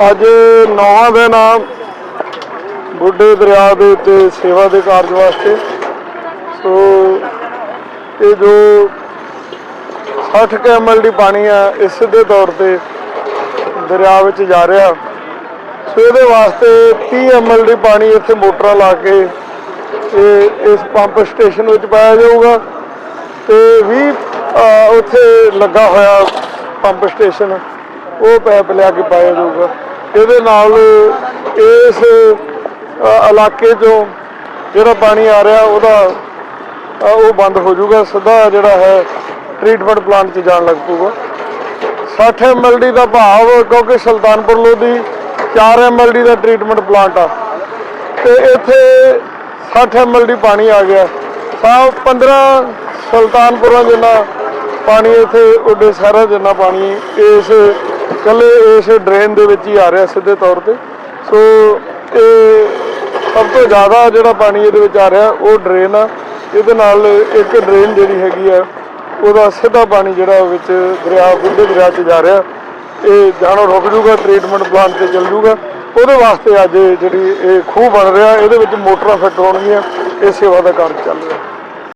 ਅੱਜ ਨੌਵਾਂ ਦਿਨ ਆ ਬੁੱਢੇ ਦਰਿਆ ਦੇ ਉੱਤੇ ਸੇਵਾ ਦੇ ਕਾਰਜ ਵਾਸਤੇ। ਸੋ ਇਹ ਜੋ 60 ਕਮਲ ਦੀ ਪਾਣੀ ਆ ਇਹ ਸਿੱਧੇ ਤੌਰ ਤੇ ਦਰਿਆ ਵਿੱਚ ਜਾ ਰਿਹਾ। ਸੋ ਇਹਦੇ ਵਾਸਤੇ 30 ਐਮਐਲ ਦੀ ਪਾਣੀ ਇੱਥੇ ਮੋਟਰਾਂ ਲਾ ਕੇ ਇਹ ਇਸ ਪੰਪ ਸਟੇਸ਼ਨ ਵਿੱਚ ਪਾਇਆ ਜਾਊਗਾ ਤੇ 20 ਉੱਥੇ ਲੱਗਾ ਹੋਇਆ ਪੰਪ ਸਟੇਸ਼ਨ। ਉਹ ਪੈਪ ਲਿਆ ਕੇ ਪਾਇਆ ਜਾਊਗਾ ਇਹਦੇ ਨਾਲ ਇਸ ਇਲਾਕੇ 'ਚੋਂ ਜਿਹੜਾ ਪਾਣੀ ਆ ਰਿਹਾ, ਉਹਦਾ ਉਹ ਬੰਦ ਹੋ ਜਾਊਗਾ। ਸਿੱਧਾ ਜਿਹੜਾ ਹੈ ਟ੍ਰੀਟਮੈਂਟ ਪਲਾਂਟ 'ਚ ਜਾਣ ਲੱਗ ਪਊਗਾ। 60 ਐਮਐਲਡੀ ਦਾ ਭਾਵ, ਕਿਉਂਕਿ ਸੁਲਤਾਨਪੁਰ ਲੋਧੀ 4 ਐਮਐਲਡੀ ਦਾ ਟ੍ਰੀਟਮੈਂਟ ਪਲਾਂਟ ਆ। ਤੇ ਇੱਥੇ 60 ਐਮਐਲਡੀ ਪਾਣੀ ਆ ਗਿਆ। ਤਾਂ 15 ਸੁਲਤਾਨਪੁਰਾਂ ਜਿੰਨਾ ਪਾਣੀ ਇੱਥੇ, ਉੱਡੇ ਸਾਰਾ ਜਿੰਨਾ ਪਾਣੀ ਇਸ ਕੱਲੇ ਇਸ ਡਰੇਨ ਦੇ ਵਿੱਚ ਹੀ ਆ ਰਿਹਾ ਸਿੱਧੇ ਤੌਰ ਤੇ। ਸੋ ਇਹ ਸਭ ਤੋਂ ਜ਼ਿਆਦਾ ਜਿਹੜਾ ਪਾਣੀ ਇਹਦੇ ਵਿੱਚ ਆ ਰਿਹਾ, ਉਹ ਡਰੇਨ ਆ। ਇਹਦੇ ਨਾਲ ਇੱਕ ਡਰੇਨ ਜਿਹੜੀ ਹੈਗੀ ਆ, ਉਹਦਾ ਸਿੱਧਾ ਪਾਣੀ ਜਿਹੜਾ ਉਹ ਵਿੱਚ ਦਰਿਆ, ਬੁੱਢੇ ਦਰਿਆ 'ਚ ਜਾ ਰਿਹਾ। ਇਹ ਜਾਣੋ, ਰੁਕ ਜੂਗਾ ਟ੍ਰੀਟਮੈਂਟ ਪਲਾਂਟ ਤੇ ਚੱਲ ਜੂਗਾ। ਉਹਦੇ ਵਾਸਤੇ ਅੱਜ ਜਿਹੜੀ ਇਹ ਖੂਹ ਬਣ ਰਿਹਾ, ਇਹਦੇ ਵਿੱਚ ਮੋਟਰਾਂ ਫਿੱਟ ਹੋਣਗੀਆਂ, ਇਹ ਸੇਵਾ ਦਾ ਕਾਰਜ ਚੱਲ ਰਿਹਾ।